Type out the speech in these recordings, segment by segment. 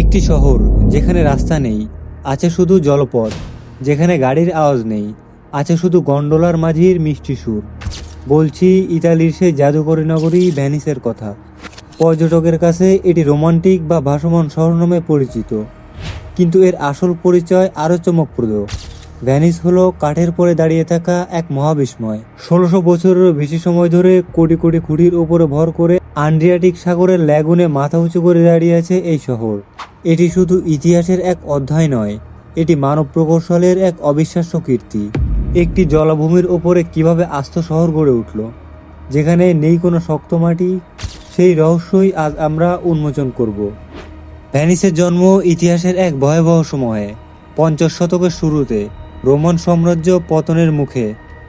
একটি শহর যেখানে রাস্তা নেই, আছে শুধু জলপথ, যেখানে গাড়ির আওয়াজ নেই, আছে শুধু গন্ডোলার মাঝির মিষ্টি সুর। বলছি, ইতালির সেই জাদুকরী নগরী ভ্যানিসের কথা। পর্যটকের কাছে এটি রোমান্টিক বা ভাসমান শহর নামে পরিচিত। কিন্তু এর আসল পরিচয় আরও চমকপ্রদ। ভ্যানিস হলো কাঠের পরে দাঁড়িয়ে থাকা এক মহাবিস্ময়। ষোলোশো বছরেরও বেশি সময় ধরে কোটি কোটি খুঁটির ওপরে ভর করে আন্ড্রিয়াটিক সাগরের ল্যাগুনে মাথা উঁচু করে দাঁড়িয়ে আছে এই শহর। এটি শুধু ইতিহাসের এক অধ্যায় নয়, এটি মানব প্রকৌশলের এক অবিশ্বাস্য কীর্তি। একটি জলাভূমির ওপরে কীভাবে আস্ত শহর গড়ে উঠল, যেখানে নেই কোনো শক্ত মাটি, সেই রহস্যই আজ আমরা উন্মোচন করব। ভ্যানিসের জন্ম ইতিহাসের এক ভয়াবহ সময়ে, পঞ্চাশ শতকের শুরুতে। রোমান সাম্রাজ্য পতনের মুখে,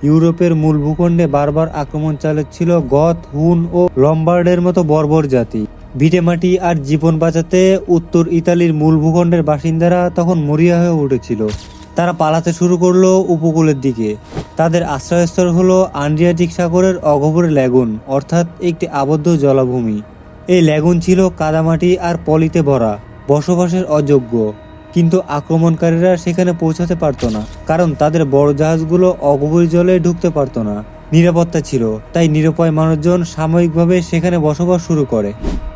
ইউরোপের মূল ভূখণ্ডে বারবার আক্রমণ চালাচ্ছিল গথ, হুন ও লম্বার্ডের মতো বর্বর জাতি। ভিটেমাটি আর জীবন বাঁচাতে উত্তর ইতালির মূল ভূখণ্ডের বাসিন্দারা তখন মরিয়া হয়ে উঠেছিল। তারা পালাতে শুরু করল উপকূলের দিকে। তাদের আশ্রয়স্থল হলো আন্ড্রিয়াটিক সাগরের অগভর ল্যাগুন অর্থাৎ একটি আবদ্ধ জলাভূমি। এই ল্যাগুন ছিল কাদামাটি আর পলিতে ভরা, বসবাসের অযোগ্য। কিন্তু আক্রমণকারীরা সেখানে পৌঁছাতে পারতো না, কারণ তাদের বড় জাহাজগুলো অগভীর জলে ঢুকতে পারতো না। নিরাপত্তা ছিল, তাই নিরুপায় মানুষজন সাময়িকভাবে সেখানে বসবাস শুরু করে।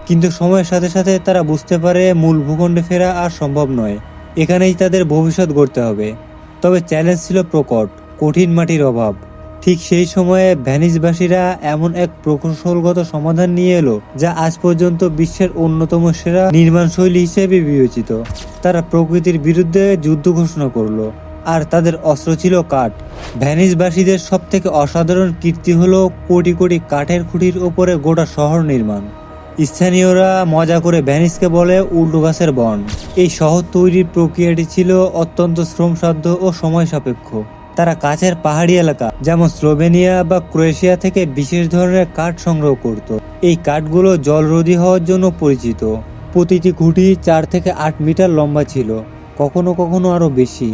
কিন্তু সময়ের সাথে সাথে তারা বুঝতে পারে মূল ভূখণ্ডে ফেরা আর সম্ভব নয়। এখানেই তাদের ভবিষ্যৎ গড়তে হবে। তবে চ্যালেঞ্জ ছিল প্রকট, কঠিন মাটির অভাব। ঠিক সেই সময়ে ভ্যানিসবাসীরা এমন এক প্রকৌশলগত সমাধান নিয়ে এলো, যা আজ পর্যন্ত বিশ্বের অন্যতম সেরা নির্মাণ শৈলী হিসেবে বিবেচিত। তারা প্রকৃতির বিরুদ্ধে যুদ্ধ ঘোষণা করল। আর তাদের অস্ত্র ছিল কাঠ। ভ্যানিসবাসীদের সব থেকে অসাধারণ কীর্তি হলো কোটি কোটি কাঠের খুঁটির ওপরে গোটা শহর নির্মাণ। স্থানীয়রা মজা করে ভ্যানিসকে বলে উল্টো গাছের বন। এই শহর তৈরির প্রক্রিয়াটি ছিল অত্যন্ত শ্রমসাধ্য ও সময় সাপেক্ষ। তারা কাছের পাহাড়ি এলাকা, যেমন স্লোভেনিয়া বা ক্রোয়েশিয়া থেকে বিশেষ ধরনের কাঠ সংগ্রহ করত। এই কাঠগুলো জলরোধী হওয়ার জন্য পরিচিত। প্রতিটি খুঁটি চার থেকে আট মিটার লম্বা ছিল, কখনো কখনো আরও বেশি।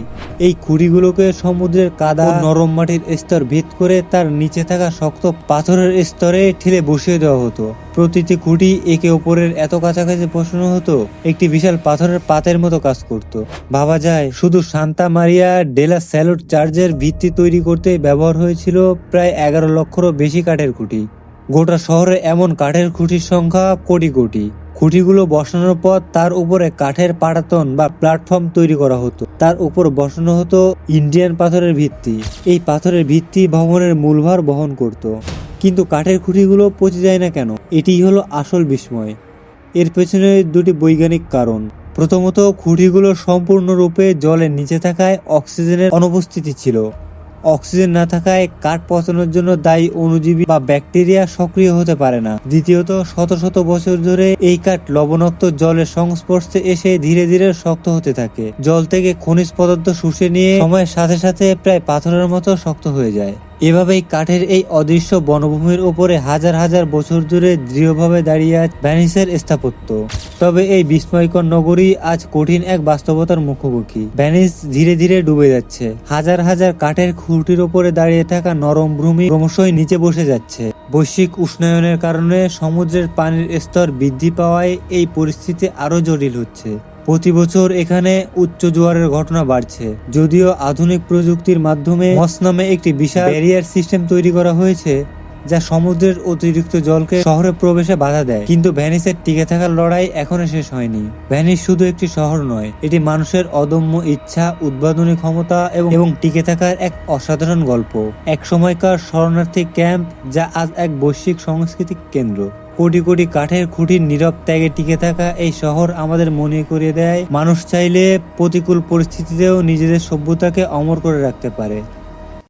এই খুঁড়িগুলোকে সমুদ্রের কাদা নরম মাটির স্তর ভেদ করে তার নিচে থাকা শক্ত পাথরের স্তরে ঠেলে বসিয়ে দেওয়া হতো। প্রতিটি খুঁটি একে অপরের এত কাছাকাছি বসানো হতো, একটি বিশাল পাথরের পাতের মতো কাজ করত। ভাবা যায়, শুধু সান্তা মারিয়া ডেলা স্যালুট চার্জের ভিত্তি তৈরি করতে ব্যবহার হয়েছিল প্রায় এগারো লক্ষরও বেশি কাঠের খুঁটি। গোটা শহরে এমন কাঠের খুঁটির সংখ্যা কোটি কোটি। খুঁটিগুলো বসানোর পর তার উপরে কাঠের পাটাতন বা প্ল্যাটফর্ম তৈরি করা হতো। তার উপর বসানো হতো ইন্ডিয়ান পাথরের ভিত্তি। এই পাথরের ভিত্তি ভবনের মূলভার বহন করত। কিন্তু কাঠের খুঁটিগুলো পচে যায় না কেন? এটিই হলো আসল বিস্ময়। এর পেছনে দুটি বৈজ্ঞানিক কারণ। প্রথমত, খুঁটিগুলো সম্পূর্ণরূপে জলের নিচে থাকায় অক্সিজেনের অনুপস্থিতি ছিল। অক্সিজেন না থাকায় কাঠ পচানোর জন্য দায়ী অনুজীবী বা ব্যাকটেরিয়া সক্রিয় হতে পারে না। দ্বিতীয়ত, শত শত বছর ধরে এই কাঠ লবণাক্ত জলের সংস্পর্শে এসে ধীরে ধীরে শক্ত হতে থাকে। জল থেকে খনিজ পদার্থ শুষে নিয়ে সময়ের সাথে সাথে প্রায় পাথরের মতো শক্ত হয়ে যায়। এভাবেই কাঠের এই অদৃশ্য বনভূমির উপরে হাজার হাজার বছর ধরে দৃঢ়ভাবে দাঁড়িয়ে আছে ভ্যানিসের স্থাপত্য। তবে এই বিস্ময়কর নগরী আজ কঠিন এক বাস্তবতার মুখোমুখি। ভ্যানিস ধীরে ধীরে ডুবে যাচ্ছে। হাজার হাজার কাঠের খুঁটির ওপরে দাঁড়িয়ে থাকা নরম ভূমি ক্রমশই নিচে বসে যাচ্ছে। বৈশ্বিক উষ্ণায়নের কারণে সমুদ্রের পানির স্তর বৃদ্ধি পাওয়ায় এই পরিস্থিতি আরও জটিল হচ্ছে। প্রতি বছর এখানে উচ্চ জোয়ারের ঘটনা বাড়ছে। যদিও আধুনিক প্রযুক্তির মাধ্যমে মস নামে একটি বিশাল ব্যারিয়ার সিস্টেম তৈরি করা হয়েছে, যা সমুদ্রের অতিরিক্ত জলকে শহরে প্রবেশে বাধা দেয়। কিন্তু ভ্যানিসের টিকে থাকার লড়াই এখনও শেষ হয়নি। ভ্যানিস শুধু একটি শহর নয়, এটি মানুষের অদম্য ইচ্ছা উদ্ভাবনী ক্ষমতা এবং এবং টিকে থাকার এক অসাধারণ গল্প। এক সময়কার শরণার্থী ক্যাম্প, যা আজ এক বৈশ্বিক সাংস্কৃতিক কেন্দ্র। কোটি কোটি কাঠের খুঁটির নীরব ত্যাগে টিকে থাকা এই শহর আমাদের মনে করিয়ে দেয়, মানুষ চাইলে প্রতিকূল পরিস্থিতিতেও নিজেদের সভ্যতাকে অমর করে রাখতে পারে।